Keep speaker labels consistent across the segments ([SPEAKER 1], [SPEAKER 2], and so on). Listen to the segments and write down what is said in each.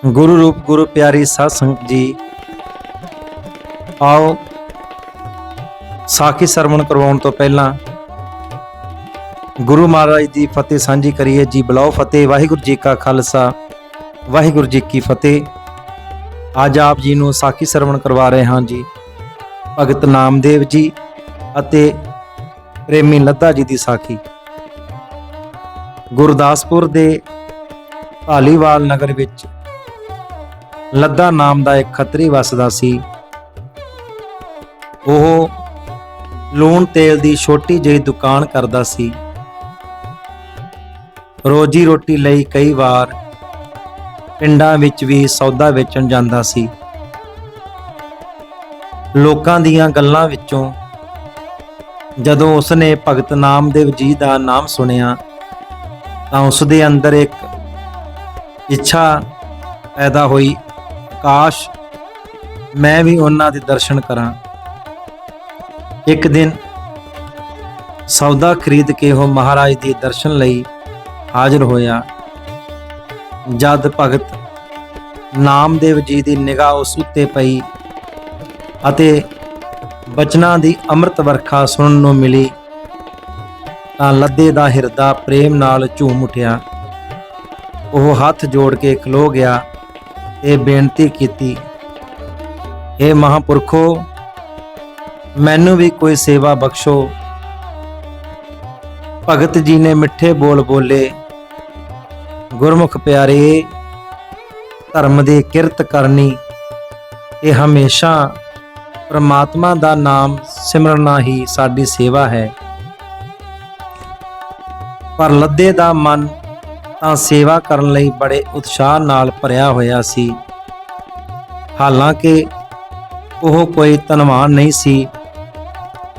[SPEAKER 1] ਗੁਰੂ ਰੂਪ, ਗੁਰੂ ਪਿਆਰੀ ਸਾਧ ਸੰਗਤ ਜੀ, ਆਓ ਸਾਖੀ ਸਰਵਣ ਕਰਵਾਉਣ ਤੋਂ ਪਹਿਲਾਂ ਗੁਰੂ ਮਹਾਰਾਜ ਦੀ ਫਤਿਹ ਸਾਂਝੀ ਕਰੀਏ ਜੀ। ਬਲਾਓ ਫਤਿਹ, ਵਾਹਿਗੁਰੂ ਜੀ ਕਾ ਖਾਲਸਾ, ਵਾਹਿਗੁਰੂ ਜੀ ਕੀ ਫਤਿਹ। ਅੱਜ ਆਪ ਜੀ ਨੂੰ ਸਾਖੀ ਸਰਵਣ ਕਰਵਾ ਰਹੇ ਹਾਂ ਜੀ। ਭਗਤ ਨਾਮਦੇਵ ਜੀ ਅਤੇ ਪ੍ਰੇਮੀ ਲੱਦਾ ਜੀ ਦੀ ਸਾਖੀ। ਗੁਰਦਾਸਪੁਰ ਦੇ ਢਾਲੀਵਾਲ ਨਗਰ ਵਿੱਚ ਲੱਦਾ ਨਾਮ ਦਾ ਇੱਕ ਖੱਤਰੀ ਵਸਦਾ ਸੀ। ਉਹ ਲੂਣ ਤੇਲ ਦੀ ਛੋਟੀ ਜਿਹੀ ਦੁਕਾਨ ਕਰਦਾ ਸੀ। ਰੋਜੀ ਰੋਟੀ ਲਈ ਕਈ ਵਾਰ ਪਿੰਡਾਂ ਵਿੱਚ ਵੀ ਸੌਦਾ ਵੇਚਣ ਜਾਂਦਾ ਸੀ। ਲੋਕਾਂ ਦੀਆਂ ਗੱਲਾਂ ਵਿੱਚੋਂ ਜਦੋਂ ਉਸਨੇ ਭਗਤ ਨਾਮਦੇਵ ਜੀ ਦਾ ਨਾਮ ਸੁਣਿਆ, ਤਾਂ ਉਸ ਦੇ ਅੰਦਰ ਇੱਕ ਇੱਛਾ ਪੈਦਾ ਹੋਈ। ਕਾਸ਼ ਮੈਂ ਵੀ ਉਹਨਾਂ ਦੇ ਦਰਸ਼ਨ ਕਰਾਂ। ਇੱਕ ਦਿਨ ਸੌਦਾ ਖਰੀਦ ਕੇ ਉਹ ਮਹਾਰਾਜ ਦੇ ਦਰਸ਼ਨ ਲਈ ਹਾਜ਼ਰ ਹੋਇਆ। ਜਦ ਭਗਤ ਨਾਮਦੇਵ ਜੀ ਦੀ ਨਿਗਾਹ ਉਸ ਉੱਤੇ ਪਈ ਅਤੇ ਬਚਨਾਂ ਦੀ ਅੰਮ੍ਰਿਤ ਵਰਖਾ ਸੁਣਨ ਨੂੰ ਮਿਲੀ, ਤਾਂ ਲੱਦੇ ਦਾ ਹਿਰਦਾ ਪ੍ਰੇਮ ਨਾਲ ਝੂਮ ਉੱਠਿਆ। ਉਹ ਹੱਥ ਜੋੜ ਕੇ ਖਲੋ ਗਿਆ। ਤੇ ਬੇਨਤੀ ਕੀਤੀ हे ਮਹਾਪੁਰਖੋ, ਮੈਨੂੰ ਵੀ ਕੋਈ ਸੇਵਾ ਬਖਸ਼ੋ। ਭਗਤ ਜੀ ਨੇ ਮਿੱਠੇ ਬੋਲ ਬੋਲੇ, ਗੁਰਮੁਖ ਪਿਆਰੇ, ਧਰਮ ਦੀ ਕਿਰਤ ਕਰਨੀ, ਇਹ ਹਮੇਸ਼ਾ ਪ੍ਰਮਾਤਮਾ ਦਾ ਨਾਮ ਸਿਮਰਨਾ ਹੀ ਸਾਡੀ ਸੇਵਾ ਹੈ। ਪਰ ਲੱਦੇ ਦਾ ਮਨ ਤਾਂ ਸੇਵਾ ਕਰਨ ਲਈ ਬੜੇ ਉਤਸ਼ਾਹ ਨਾਲ ਭਰਿਆ ਹੋਇਆ ਸੀ। ਹਾਲਾਂਕਿ ਉਹ ਕੋਈ ਧਨਵਾਨ ਨਹੀਂ ਸੀ,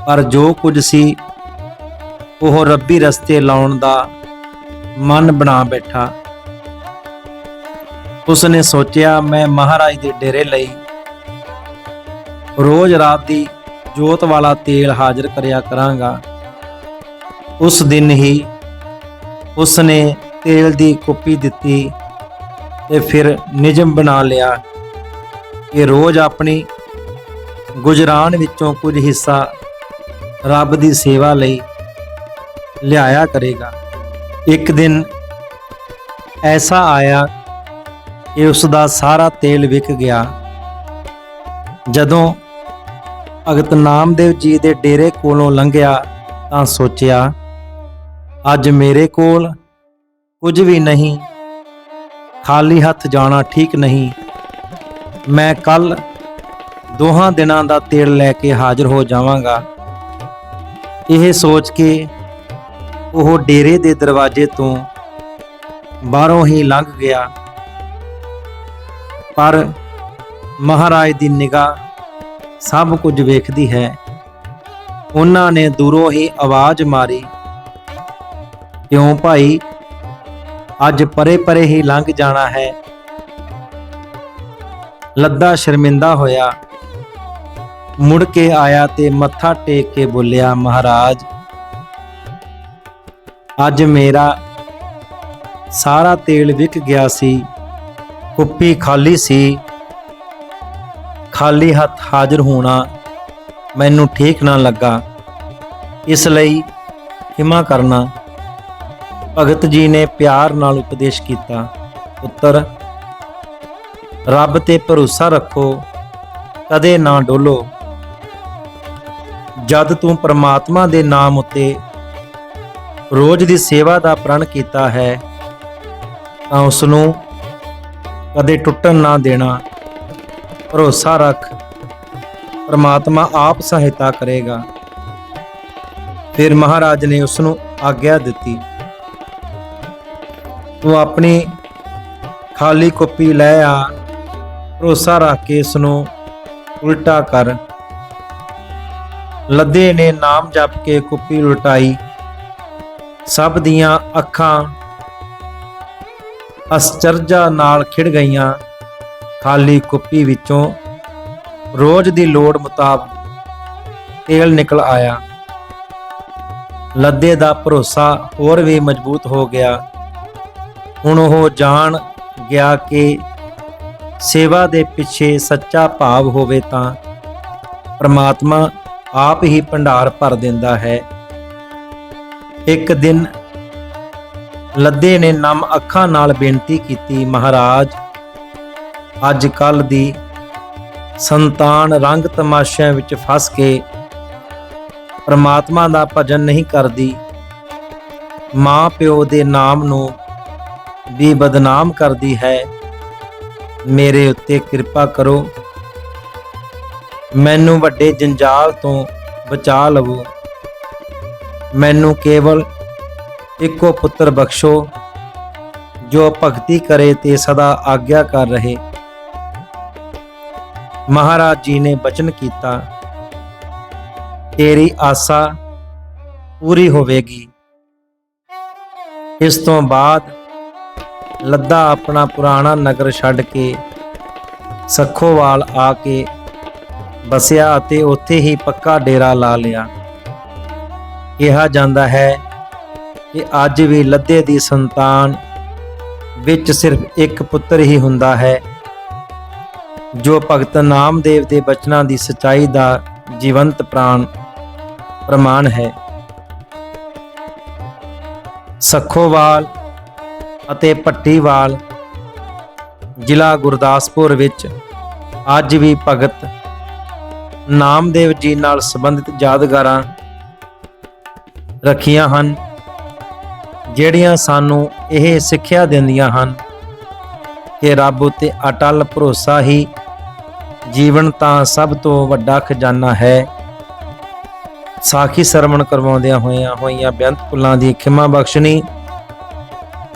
[SPEAKER 1] ਪਰ ਜੋ ਕੁਝ ਸੀ, ਉਹ ਰੱਬੀ ਰਸਤੇ ਲਾਉਣ ਦਾ ਮਨ ਬਣਾ ਬੈਠਾ। ਉਸਨੇ ਸੋਚਿਆ, ਮੈਂ ਮਹਾਰਾਜ ਦੇ ਡੇਰੇ ਲਈ ਰੋਜ਼ ਰਾਤ ਦੀ ਜੋਤ ਵਾਲਾ ਤੇਲ ਹਾਜ਼ਰ ਕਰਿਆ ਕਰਾਂਗਾ। ਉਸ ਦਿਨ ਹੀ ਉਸਨੇ ਤੇਲ ਦੀ ਕੁੱਪੀ ਦਿੱਤੀ ਤੇ ਫਿਰ ਨਿਯਮ ਬਣਾ ਲਿਆ ਕਿ ਰੋਜ਼ ਆਪਣੀ ਗੁਜਰਾਨ ਵਿੱਚੋਂ ਕੁਝ ਹਿੱਸਾ ਰੱਬ ਦੀ ਸੇਵਾ ਲਈ ਲਿਆਇਆ ਕਰੇਗਾ। ਇੱਕ ਦਿਨ ਐਸਾ ਆਇਆ ਕਿ ਉਸ ਦਾ ਸਾਰਾ ਤੇਲ ਵਿਕ ਗਿਆ। ਜਦੋਂ ਭਗਤ ਨਾਮਦੇਵ ਜੀ ਦੇ ਡੇਰੇ ਕੋਲੋਂ ਲੰਘਿਆ ਤਾਂ ਸੋਚਿਆ, ਅੱਜ ਮੇਰੇ ਕੋਲ ਕੁਝ ਵੀ ਨਹੀਂ। ਖਾਲੀ ਹੱਥ ਜਾਣਾ ਠੀਕ ਨਹੀਂ। ਮੈਂ ਕੱਲ ਦੋਹਾਂ ਦਿਨਾਂ ਦਾ ਤੇਲ ਲੈ ਕੇ ਹਾਜ਼ਰ ਹੋ ਜਾਵਾਂਗਾ। ਇਹ ਸੋਚ ਕੇ ਉਹ ਡੇਰੇ ਦੇ ਦਰਵਾਜ਼ੇ ਤੋਂ ਬਾਹਰੋਂ ਹੀ ਲੰਘ ਗਿਆ। ਪਰ ਮਹਾਰਾਜ ਦੀ ਨਿਗਾਹ ਸਭ ਕੁਝ ਵੇਖਦੀ ਹੈ। ਉਹਨਾਂ ਨੇ ਦੂਰੋਂ ਹੀ ਆਵਾਜ਼ ਮਾਰੀ, ਕਿਉਂ ਭਾਈ? ਅੱਜ ਪਰੇ ਪਰੇ ਹੀ ਲੰਘ ਜਾਣਾ ਹੈ। ਲੱਦਾ ਸ਼ਰਮਿੰਦਾ ਹੋਇਆ। ਮੁੜ ਕੇ ਆਇਆ ਤੇ ਮੱਥਾ ਟੇਕ ਕੇ ਬੋਲਿਆ, ਮਹਾਰਾਜ, ਅੱਜ ਮੇਰਾ ਸਾਰਾ ਤੇਲ ਵਿਕ ਗਿਆ ਸੀ। ਕੁੱਪੀ ਖਾਲੀ ਸੀ। ਖਾਲੀ ਹੱਥ ਹਾਜ਼ਰ ਹੋਣਾ ਮੈਨੂੰ ਠੀਕ ਨਾ ਲੱਗਾ। ਇਸ ਲਈ ਹਿਮਾ ਕਰਨਾ। ਭਗਤ ਜੀ ਨੇ ਪਿਆਰ ਨਾਲ ਉਪਦੇਸ਼ ਕੀਤਾ। ਪੁੱਤਰ, ਰੱਬ ਤੇ ਭਰੋਸਾ ਰੱਖੋ, ਕਦੇ ਨਾ ਡੋਲੋ। ਜਦ ਤੂੰ ਪ੍ਰਮਾਤਮਾ ਦੇ ਨਾਮ ਉੱਤੇ ਰੋਜ਼ ਦੀ ਸੇਵਾ ਦਾ ਪ੍ਰਣ ਕੀਤਾ ਹੈ, ਤਾਂ ਉਸ ਨੂੰ ਕਦੇ ਟੁੱਟਣ ਨਾ ਦੇਣਾ। ਭਰੋਸਾ ਰੱਖ, ਪ੍ਰਮਾਤਮਾ ਆਪ ਸਹਾਇਤਾ ਕਰੇਗਾ। ਫਿਰ ਮਹਾਰਾਜ ਨੇ ਉਸ ਨੂੰ ਆਗਿਆ ਦਿੱਤੀ। ਤੂੰ ਆਪਣੀ ਖਾਲੀ ਕੁੱਪੀ ਲੈ ਆ। ਭਰੋਸਾ ਰੱਖ ਕੇ ਇਸ ਨੂੰ ਉਲਟਾ ਕਰ। ਲੱਦੇ ਨੇ ਨਾਮ ਜਪ ਕੇ ਕੁੱਪੀ ਉਲਟਾਈ। ਸਭ ਦੀਆਂ ਅੱਖਾਂ ਅਸਚਰਜਾ ਨਾਲ ਖਿੜ ਗਈਆਂ। ਖਾਲੀ ਕੁੱਪੀ ਵਿੱਚੋਂ ਰੋਜ਼ ਦੀ ਲੋੜ ਮੁਤਾਬਕ ਤੇਲ ਨਿਕਲ ਆਇਆ। ਲੱਦੇ ਦਾ ਭਰੋਸਾ ਹੋਰ ਵੀ ਮਜ਼ਬੂਤ ਹੋ ਗਿਆ। ਹੁਣ ਉਹ ਜਾਣ ਗਿਆ ਕਿ ਸੇਵਾ ਦੇ ਪਿੱਛੇ ਸੱਚਾ ਭਾਵ ਹੋਵੇ ਤਾਂ ਪ੍ਰਮਾਤਮਾ ਆਪ ਹੀ ਭੰਡਾਰ ਭਰ ਦਿੰਦਾ ਹੈ। ਇੱਕ ਦਿਨ ਲੱਦੇ ਨੇ ਨਮ ਅੱਖਾਂ ਨਾਲ ਬੇਨਤੀ ਕੀਤੀ, ਮਹਾਰਾਜ, ਅੱਜ ਕੱਲ ਦੀ ਸੰਤਾਨ ਰੰਗ ਤਮਾਸ਼ਿਆਂ ਵਿੱਚ ਫਸ ਕੇ ਪਰਮਾਤਮਾ ਦਾ ਭਜਨ ਨਹੀਂ ਕਰਦੀ। ਮਾਂ ਪਿਓ ਦੇ ਨਾਮ ਨੂੰ ਵੀ ਬਦਨਾਮ ਕਰਦੀ ਹੈ। ਮੇਰੇ ਉੱਤੇ ਕਿਰਪਾ ਕਰੋ। ਮੈਨੂੰ ਵੱਡੇ ਜੰਜਾਲ ਤੋਂ ਬਚਾ ਲਵੋ। ਮੈਨੂੰ ਕੇਵਲ ਇੱਕੋ ਪੁੱਤਰ ਬਖਸ਼ੋ, ਜੋ ਭਗਤੀ ਕਰੇ ਤੇ ਸਦਾ ਆਗਿਆ ਕਰ ਰਹੇ। ਮਹਾਰਾਜ ਜੀ ਨੇ ਬਚਨ ਕੀਤਾ, ਤੇਰੀ ਆਸਾ ਪੂਰੀ ਹੋਵੇਗੀ। ਇਸ ਤੋਂ ਬਾਅਦ ਲੱਦਾ ਆਪਣਾ ਪੁਰਾਣਾ ਨਗਰ ਛੱਡ ਕੇ ਸਖੋਵਾਲ ਆ ਕੇ ਬਸਿਆ ਅਤੇ ਉੱਥੇ ਹੀ ਪੱਕਾ ਡੇਰਾ ਲਾ ਲਿਆ। ਕਿਹਾ ਜਾਂਦਾ ਹੈ ਕਿ ਅੱਜ ਵੀ ਲੱਦੇ ਦੀ ਸੰਤਾਨ ਵਿੱਚ ਸਿਰਫ ਇੱਕ ਪੁੱਤਰ ਹੀ ਹੁੰਦਾ ਹੈ, ਜੋ ਭਗਤ ਨਾਮਦੇਵ ਦੇ ਬਚਨਾਂ ਦੀ ਸਚਾਈ ਦਾ ਜੀਵੰਤ ਪ੍ਰਾਣ ਪ੍ਰਮਾਣ ਹੈ। ਸਖੋਵਾਲ ਅਤੇ ਪੱਟੀਵਾਲ ਜ਼ਿਲ੍ਹਾ ਗੁਰਦਾਸਪੁਰ ਵਿੱਚ ਅੱਜ ਵੀ ਭਗਤ ਨਾਮਦੇਵ ਜੀ ਨਾਲ ਸੰਬੰਧਿਤ ਯਾਦਗਾਰਾਂ ਰੱਖੀਆਂ ਹਨ, ਜਿਹੜੀਆਂ ਸਾਨੂੰ ਇਹ ਸਿੱਖਿਆ ਦਿੰਦੀਆਂ ਹਨ ਕਿ ਰੱਬ ਉਤੇ ਅਟਲ ਭਰੋਸਾ ਹੀ ਜੀਵਨ ਤਾਂ ਸਭ ਤੋਂ ਵੱਡਾ ਖਜ਼ਾਨਾ ਹੈ। ਸਾਖੀ ਸਰਵਣ ਕਰਵਾਉਂਦਿਆਂ ਹੋਇਆਂ ਹੋਈਆਂ ਬੇਅੰਤ ਕੁਲਾਂ ਦੀ ਖਿਮਾ ਬਖਸ਼ਣੀ